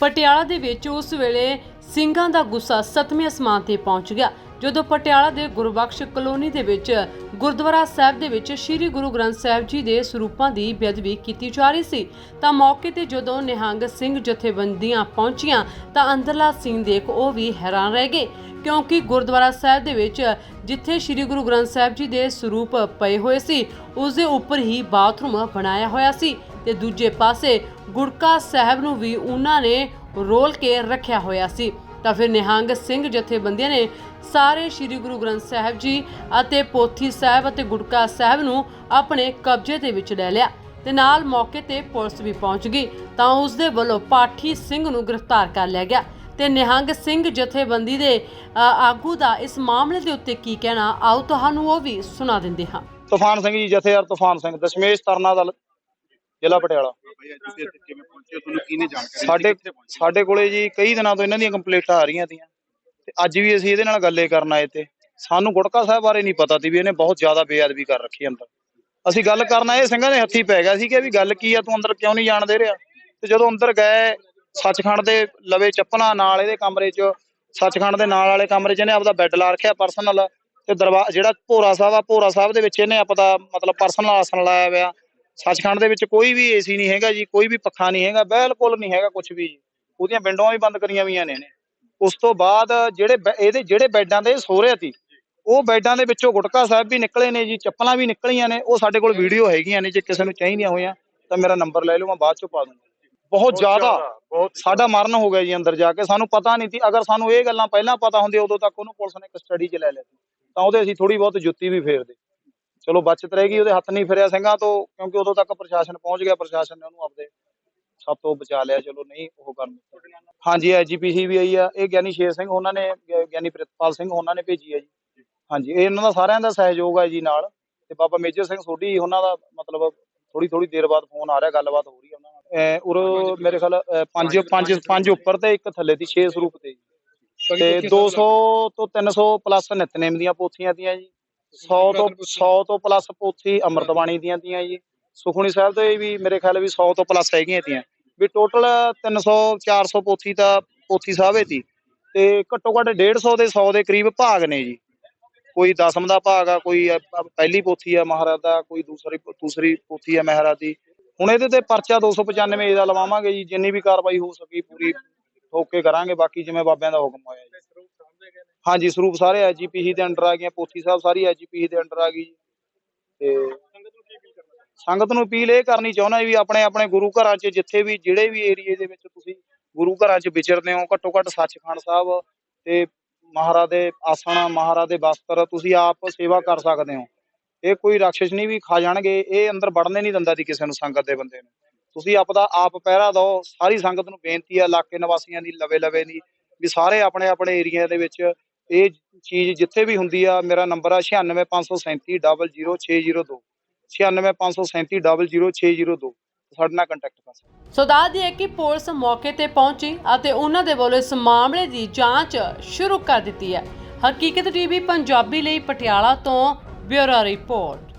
ਪਟਿਆਲਾ ਦੇ ਵਿੱਚ ਉਸ ਵੇਲੇ ਸਿੰਘਾਂ ਦਾ ਗੁੱਸਾ ਸੱਤਵੇਂ ਅਸਮਾਨ ਤੇ ਪਹੁੰਚ ਗਿਆ, ਜਦੋਂ ਪਟਿਆਲਾ ਦੇ ਗੁਰਬਖਸ਼ ਕਲੋਨੀ ਦੇ ਵਿੱਚ ਗੁਰਦੁਆਰਾ ਸਾਹਿਬ ਦੇ ਵਿੱਚ ਸ੍ਰੀ ਗੁਰੂ ਗ੍ਰੰਥ ਸਾਹਿਬ ਜੀ ਦੇ ਸਰੂਪਾਂ ਦੀ ਬੇਅਦਬੀ ਕੀਤੀ ਜਾ ਰਹੀ ਸੀ। ਤਾਂ ਮੌਕੇ ਤੇ ਜਦੋਂ ਨਿਹੰਗ ਸਿੰਘ ਜਥੇਬੰਦੀਆਂ ਪਹੁੰਚੀਆਂ, ਤਾਂ ਅੰਦਰਲਾ ਸੀਨ ਦੇਖ ਉਹ ਵੀ ਹੈਰਾਨ ਰਹਿ ਗਏ, ਕਿਉਂਕਿ ਗੁਰਦੁਆਰਾ ਸਾਹਿਬ ਦੇ ਵਿੱਚ ਜਿੱਥੇ ਸ੍ਰੀ ਗੁਰੂ ਗ੍ਰੰਥ ਸਾਹਿਬ ਜੀ ਦੇ ਸਰੂਪ ਪਏ ਹੋਏ ਸੀ ਉਸ ਦੇ ਉੱਪਰ ਹੀ ਬਾਥਰੂਮ ਬਣਾਇਆ ਹੋਇਆ ਸੀ। ਤੇ ਦੂਜੇ ਪਾਸੇ ਗੁੜਕਾ ਸਾਹਿਬ ਨੂੰ ਵੀ ਉਹਨਾਂ ਨੇ ਰੋਲ ਕੇ ਰੱਖਿਆ ਹੋਇਆ ਸੀ। ਤਾਂ ਫਿਰ ਨਿਹੰਗ ਸਿੰਘ ਜਥੇਬੰਦੀਆਂ ਨੇ ਸਾਰੇ ਸ੍ਰੀ ਗੁਰੂ ਗ੍ਰੰਥ ਸਾਹਿਬ ਜੀ ਅਤੇ ਪੋਥੀ ਸਾਹਿਬ ਅਤੇ ਗੁੜਕਾ ਸਾਹਿਬ ਨੂੰ ਆਪਣੇ ਕਬਜ਼ੇ ਦੇ ਵਿੱਚ ਲੈ ਲਿਆ ਤੇ ਨਾਲ ਮੌਕੇ ਤੇ ਪੁਲਿਸ ਵੀ ਪਹੁੰਚ ਗਈ। ਤਾਂ ਉਸ ਦੇ ਵੱਲੋਂ ਪਾਠੀ ਸਿੰਘ ਨੂੰ ਗ੍ਰਿਫਤਾਰ ਕਰ ਲਿਆ ਗਿਆ। ਤੇ ਨਿਹੰਗ ਸਿੰਘ ਜਥੇਬੰਦੀ ਦੇ ਆਗੂ ਦਾ ਇਸ ਮਾਮਲੇ ਦੇ ਉੱਤੇ ਕੀ ਕਹਿਣਾ, ਆਓ ਤੁਹਾਨੂੰ ਉਹ ਵੀ ਸੁਣਾ ਦਿੰਦੇ ਹਾਂ। ਤੂਫਾਨ ਸਿੰਘ ਜੀ, ਜਥੇਦਾਰ ਤੂਫਾਨ ਸਿੰਘ, ਦਸ਼ਮੇਸ਼ ਤਰਨਾ ਦਲ। ਜ਼ਿਲ੍ਹਾ ਪਟਿਆਲਾ। ਭਾਈ ਅੱਜ ਤੁਸੀਂ ਇੱਥੇ ਕਿਵੇਂ ਪਹੁੰਚੇ ਹੋ? ਤੁਹਾਨੂੰ ਕਿਹਨੇ ਜਾਣਕਾਰੀ ਸਾਡੇ? ਸਾਡੇ ਕੋਲੇ ਜੀ ਕਈ ਦਿਨਾਂ ਤੋਂ ਇਹਨਾਂ ਦੀਆਂ ਕੰਪਲੇਂਟਾਂ ਆ ਰਹੀਆਂ ਤੀਆਂ। ਤੇ ਅੱਜ ਵੀ ਅਸੀਂ ਇਹਦੇ ਨਾਲ ਗੱਲੇ ਕਰਨ ਆਏ ਤੇ ਸਾਨੂੰ ਗੁਟਕਾ ਸਾਹਿਬ ਬਾਰੇ ਨਹੀਂ ਪਤਾ ਸੀ ਵੀ ਇਹਨੇ ਬਹੁਤ ਜ਼ਿਆਦਾ ਬੇਅਦਬੀ ਕਰ ਰੱਖੀ ਅੰਦਰ। ਅਸੀਂ ਗੱਲ ਕਰਨ ਆਏ ਸਿੰਘਾਂ ਦੇ ਹੱਥੀ ਪੈ ਗਿਆ ਸੀ ਕਿ ਵੀ ਗੱਲ ਕੀ ਆ ਤੂੰ ਅੰਦਰ ਕਿਉਂ ਨਹੀਂ ਜਾਣ ਦੇ ਰਿਹਾ? ਤੇ ਜਦੋਂ ਅੰਦਰ ਗਏ ਸੱਚਖੰਡ ਦੇ ਲਵੇ ਚੱਪਲਾਂ ਨਾਲ ਇਹਦੇ ਕਮਰੇ 'ਚ ਸੱਚਖੰਡ ਦੇ ਨਾਲ ਵਾਲੇ ਕਮਰੇ 'ਚ ਇਹਨੇ ਆਪਦਾ ਬੈੱਡ ਲਾ ਰੱਖਿਆ ਪਰਸਨਲ ਤੇ ਦਰਵਾ ਜਿਹੜਾ ਭੋਰਾ ਸਾਹਿਬ ਆ ਭੋਰਾ ਸਾਹਿਬ ਦੇ ਵਿੱਚ ਇਹਨੇ ਆਪਦਾ ਮਤਲਬ ਪਰਸਨਲ ਆਸਣ ਲਾਇਆ ਹੋਇਆ। ਸੱਚਖੰਡ ਦੇ ਵਿੱਚ ਕੋਈ ਵੀ ਏਸੀ ਨਹੀਂ ਹੈਗਾ ਜੀ ਕੋਈ ਵੀ ਪੱਖਾ ਨਹੀਂ ਹੈਗਾ ਬਿਲਕੁਲ ਨਹੀਂ ਹੈਗਾ ਕੁਝ ਵੀ ਜੀ। ਉਹਦੀਆਂ ਵਿੰਡੋਆਂ ਵੀ ਬੰਦ ਕਰੀਆਂ ਹੋਈਆਂ ਨੇ ਉਸ ਤੋਂ ਬਾਅਦ ਜਿਹੜੇ ਇਹਦੇ ਜਿਹੜੇ ਬੈੱਡਾਂ ਦੇ ਸੋ ਰਹੇ ਸੀ ਉਹ ਬੈੱਡਾਂ ਦੇ ਵਿੱਚੋਂ ਗੁਟਕਾ ਸਾਹਿਬ ਵੀ ਨਿਕਲੇ ਨੇ ਜੀ ਚੱਪਲਾਂ ਵੀ ਨਿਕਲੀਆਂ ਨੇ ਉਹ ਸਾਡੇ ਕੋਲ ਵੀਡੀਓ ਹੈਗੀਆਂ ਨੇ ਜੇ ਕਿਸੇ ਨੂੰ ਚਾਹੀਦੀਆਂ ਹੋਈਆਂ ਤਾਂ ਮੇਰਾ ਨੰਬਰ ਲੈ ਲਓ ਮੈਂ ਬਾਅਦ ਚੋਂ ਪਾ ਦੂੰਗਾ। ਬਹੁਤ ਜ਼ਿਆਦਾ ਸਾਡਾ ਮਰਨ ਹੋ ਗਿਆ ਜੀ ਅੰਦਰ ਜਾ ਕੇ ਸਾਨੂੰ ਪਤਾ ਨਹੀਂ ਸੀ ਅਗਰ ਸਾਨੂੰ ਇਹ ਗੱਲਾਂ ਪਹਿਲਾਂ ਪਤਾ ਹੁੰਦੀਆਂ ਉਦੋਂ ਤੱਕ ਉਹਨੂੰ ਪੁਲਿਸ ਨੇ ਕਸਟਡੀ 'ਚ ਲੈ ਲਿਆ ਸੀ। ਤਾਂ ਉਹਦੇ ਅਸੀਂ ਥੋੜੀ ਬਹੁਤ ਜੁੱਤੀ ਵੀ ਫੇਰਦੇ ਚਲੋ ਬਚਤ ਰਹਿ ਗਈ, ਉਹਦੇ ਹੱਥ ਨਹੀਂ ਫਿਰਿਆ ਸਿੰਘਾਂ ਤੋਂ, ਕਿਉਂਕਿ ਉਦੋਂ ਤੱਕ ਪ੍ਰਸ਼ਾਸਨ ਪਹੁੰਚ ਗਿਆ, ਪ੍ਰਸ਼ਾਸਨ ਨੇ ਉਹਨੂੰ ਆਪਦੇ ਸਭ ਤੋਂ ਬਚਾ ਲਿਆ, ਚਲੋ ਨਹੀਂ, ਉਹ ਕਰਨ ਹਾਂਜੀ ਐਜੀਪੀਸੀ ਵੀ ਆਈ ਆ, ਇਹ ਗਿਆਨੀ ਸ਼ੇਰ ਸਿੰਘ ਉਹਨਾਂ ਨੇ ਗਿਆਨੀ ਪ੍ਰਿਤਪਾਲ ਸਿੰਘ ਉਹਨਾਂ ਨੇ ਭੇਜੀ ਹੈ ਜੀ। ਹਾਂਜੀ, ਇਹ ਇਹਨਾਂ ਦਾ ਸਾਰਿਆਂ ਦਾ ਸਹਿਯੋਗ ਹੈ ਜੀ ਨਾਲ, ਤੇ ਬਾਬਾ ਮੇਜਰ ਸਿੰਘ ਸੋਢੀ ਉਹਨਾਂ ਦਾ ਮਤਲਬ ਥੋੜੀ ਥੋੜੀ ਦੇਰ ਬਾਅਦ ਫੋਨ ਆ ਰਿਹਾ, ਗੱਲਬਾਤ ਹੋ ਰਹੀ ਹੈ ਉਹਨਾਂ ਨਾਲ। ਉਰ ਮੇਰੇ ਖਿਆਲ ਪੰਜ ਪੰਜ ਪੰਜ ਉੱਪਰ ਤੇ ਇੱਕ ਥੱਲੇ ਦੀ 6 ਸਰੂਪ ਤੇ ਜੀ। ਤੇ 200 ਤੋਂ 300 ਪਲੱਸ ਨਿਤਨੇਮ ਦੀਆਂ ਪੋਥੀਆਂ ਦੀਆਂ ਜੀ। 100 ਤੋਂ 100 ਤੋਂ ਪਲੱਸ ਪੋਥੀ ਅੰਮ੍ਰਿਤਬਾਣੀ ਦੀਆਂ ਦੀਆਂ ਜੀ। ਸੁਖਮਨੀ ਸਾਹਿਬ ਦੇ ਵੀ ਮੇਰੇ ਖਿਆਲ ਵੀ 100 ਤੋਂ ਪਲੱਸ ਹੈਗੀਆਂ ਤੀਆਂ। ਵੀ ਟੋਟਲ 300 400 ਪੋਥੀ ਤਾਂ ਪੋਥੀ ਸਾਹਿਬੇ ਤੀ ਤੇ ਘੱਟੋ ਘੱਟ 150 ਦੇ 100 ਦੇ ਕਰੀਬ ਭਾਗ ਨੇ ਜੀ। ਕੋਈ ਦਸਮ ਦਾ ਭਾਗ ਆ ਕੋਈ ਪਹਿਲੀ ਪੋਥੀ ਆ ਮਹਾਰਾਜ ਦਾ ਕੋਈ ਦੂਸਰੀ ਦੂਸਰੀ ਪੋਥੀ ਆ ਮਹਾਰਾਜ ਦੀ। ਹੁਣ ਇਹਦੇ ਤੇ ਪਰਚਾ 295 ਦਾ ਲਵਾਵਾਂਗੇ ਜੀ। ਜਿੰਨੀ ਵੀ ਕਾਰਵਾਈ ਹੋ ਸਕੀ ਪੂਰੀ ਠੋਕ ਕੇ ਕਰਾਂਗੇ। ਬਾਕੀ ਜਿਵੇਂ ਬਾਬਿਆਂ ਦਾ ਹੁਕਮ ਹੋਇਆ ਹਾਂਜੀ, ਸਰੂਪ ਸਾਰੇ ਐਜੀਪੀਸੀ ਦੇ ਅੰਡਰ ਆ ਗਏ ਪੋਥੀ ਸਾਹਿਬ ਸਾਰੀ ਐਜੀਪੀਸੀ ਦੇ ਅੰਡਰ ਆ ਗਈ ਜੀ। ਤੇ ਸੰਗਤ ਨੂੰ ਅਪੀਲ ਇਹ ਕਰਨੀ ਚਾਹੁੰਦਾ ਵੀ ਆਪਣੇ ਆਪਣੇ ਗੁਰੂ ਘਰਾਂ 'ਚ ਜਿੱਥੇ ਵੀ, ਜਿਹੜੇ ਵੀ ਏਰੀਏ ਦੇ ਵਿੱਚ ਤੁਸੀਂ ਗੁਰੂ ਘਰਾਂ 'ਚ ਵਿਚਰਦੇ ਹੋ, ਘੱਟੋ ਘੱਟ ਸੱਚਖੰਡ ਸਾਹਿਬ ਤੇ ਮਹਾਰਾਜ ਦੇ ਆਸਣ, ਮਹਾਰਾਜ ਦੇ ਬਸਤਰ, ਤੁਸੀਂ ਆਪ ਸੇਵਾ ਕਰ ਸਕਦੇ ਹੋ। ਇਹ ਕੋਈ ਰਾਖਸ਼ ਨਹੀਂ ਵੀ ਖਾ ਜਾਣਗੇ, ਇਹ ਅੰਦਰ ਵੜਨੇ ਨਹੀਂ ਦਿੰਦਾ ਦੀ ਕਿਸੇ ਨੂੰ, ਸੰਗਤ ਦੇ ਬੰਦੇ ਨੂੰ। ਤੁਸੀਂ ਆਪਦਾ ਆਪ ਪਹਿਰਾ ਦਿਓ, ਸਾਰੀ ਸੰਗਤ ਨੂੰ ਬੇਨਤੀ ਹੈ ਇਲਾਕੇ ਨਿਵਾਸੀਆਂ ਦੀ ਲਵੇ ਲਵੇ ਦੀ, ਵੀ ਸਾਰੇ ਆਪਣੇ ਆਪਣੇ ਏਰੀਆ ਦੇ ਵਿੱਚ ਇਹ ਚੀਜ਼ ਜਿੱਥੇ ਵੀ ਹੁੰਦੀ ਆ, ਮੇਰਾ ਨੰਬਰ ਆ 96537 00602 96537 00602 ਸਾਡੇ ਨਾਲ ਕੰਟੈਕਟ ਕਰ ਸਕਦੇ ਸੋ ਦੱਸ ਦਈਏ ਕਿ ਪੁਲਿਸ ਮੌਕੇ ਤੇ ਪਹੁੰਚੀ ਅਤੇ ਉਹਨਾਂ ਦੇ ਵੱਲੋਂ ਇਸ ਮਾਮਲੇ ਦੀ ਜਾਂਚ ਸ਼ੁਰੂ ਕਰ ਦਿੱਤੀ ਹੈ। ਹਕੀਕਤ ਟੀਵੀ ਪੰਜਾਬੀ ਲਈ ਪਟਿਆਲਾ ਤੋਂ ਬਿਊਰੋ ਰਿਪੋਰਟ।